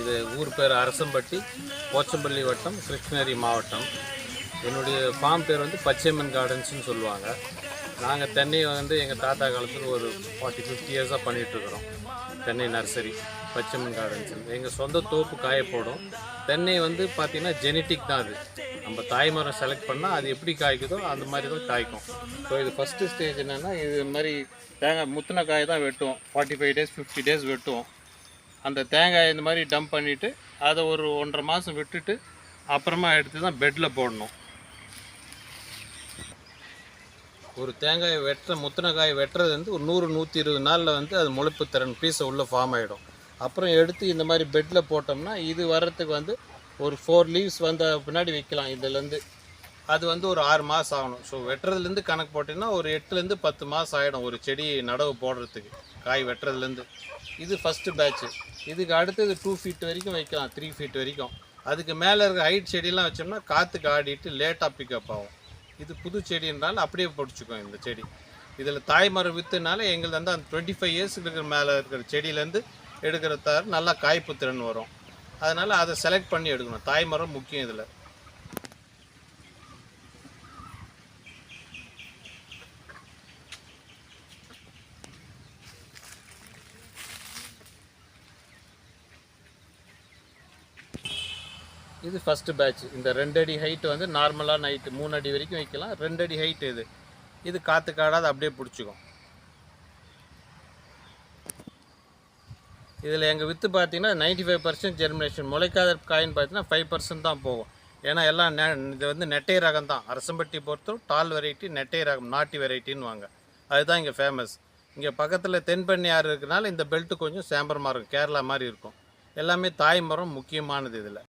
இது ஊர் பேர் அரசம்பட்டி போச்சம்பள்ளி வட்டம் கிருஷ்ணகிரி மாவட்டம். என்னுடைய ஃபார்ம் பேர் வந்து பச்சையம்மன் கார்டன்ஸ்னு சொல்லுவாங்க. நாங்கள் தென்னையை வந்து எங்கள் தாத்தா காலத்தில் ஒரு ஃபார்ட்டி ஃபிஃப்டி இயர்ஸாக பண்ணிகிட்ருக்குறோம் தென்னை நர்சரி பச்சைமன் கார்டன்ஸ் எங்கள் சொந்த தோப்பு காய போடும் தென்னை வந்து பார்த்திங்கன்னா ஜெனட்டிக் தான் அது. நம்ம தாய்மரம் செலக்ட் பண்ணால் அது எப்படி காய்க்குதோ அந்த மாதிரி தான் காய்க்கும். ஸோ இது ஃபஸ்ட்டு ஸ்டேஜ் என்னென்னா இது மாதிரி தேங்காய் முத்தின காய் தான் வெட்டுவோம். Forty five days fifty days வெட்டுவோம். அந்த தேங்காய் இந்த மாதிரி டம்ப் பண்ணிவிட்டு அதை ஒரு ஒன்றரை மாதம் விட்டுட்டு அப்புறமா எடுத்து தான் பெட்டில் போடணும். ஒரு தேங்காயை வெட்டுற முத்தின காய் வெட்டுறது வந்து ஒரு நூறு நூற்றி இருபது நாளில் வந்து அது முளைப்பு திறன் பீஸை உள்ளே ஃபார்ம் ஆகிடும் அப்புறம் எடுத்து இந்த மாதிரி பெட்டில் போட்டோம்னா இது வர்றதுக்கு வந்து ஒரு ஃபோர் லீவ்ஸ் வந்த பின்னாடி வைக்கலாம் இதுலேருந்து. அது வந்து ஒரு ஆறு மாதம் ஆகணும். ஸோ வெட்டுறதுலேருந்து கணக்கு போட்டிங்கன்னா ஒரு எட்டுலேருந்து பத்து மாதம் ஆகிடும் ஒரு செடி நடவு போடுறதுக்கு காய் வெட்டுறதுலேருந்து. இது ஃபஸ்ட்டு பேட்ச்சு இதுக்கு அடுத்தது டூ ஃபீட் வரைக்கும் வைக்கலாம் த்ரீ ஃபீட் வரைக்கும். அதுக்கு மேலே இருக்க ஹைட் செடியெல்லாம் வச்சோம்னா காற்றுக்கு ஆடிட்டு லேட்டாக பிக்கப் ஆகும். இது புது செடின்றாலும் அப்படியே பிடிச்சிக்கும் இந்த செடி. இதில் தாய்மரம் வித்துனால எங்களுக்கு வந்து அந்த டுவெண்ட்டி ஃபைவ் இயர்ஸுக்கு இருக்கிற மேலே இருக்கிற செடியிலேருந்து எடுக்கிற தவிர நல்லா காய்ப்பு திறன் வரும். அதனால் அதை செலக்ட் பண்ணி எடுக்கணும். தாய்மரம் முக்கியம் இதில். இது ஃபஸ்ட்டு பேட்ச் இந்த ரெண்டு அடி ஹைட்டு வந்து நார்மலான நைட்டு மூணு அடி வரைக்கும் வைக்கலாம். ரெண்டு அடி ஹைட்டு இது. இது காற்று காடாது அப்படியே பிடிச்சிக்கும். இதில் எங்கள் வித்து பார்த்தீங்கன்னா நைன்டி ஃபைவ் பர்சன்ட் ஜெர்மினேஷன் முளைக்காத காயின் பார்த்தீங்கன்னா ஃபைவ் பர்சன்ட் தான் போகும். ஏன்னா எல்லாம் நெ இது வந்து நெட்டை ரகம் தான். அரசம்பட்டி பொறுத்தவரை டால் வெரைட்டி நெட்டை ரகம் நாட்டி வெரைட்டின்னு வாங்க. அதுதான் இங்கே ஃபேமஸ் இங்கே பக்கத்தில் தென்பண்ணி ஆறு இருக்கனால இந்த பெல்ட்டு கொஞ்சம் சேம்பரமாக இருக்கும். கேரளா மாதிரி இருக்கும். எல்லாமே தாய்மரம் முக்கியமானது இதில்.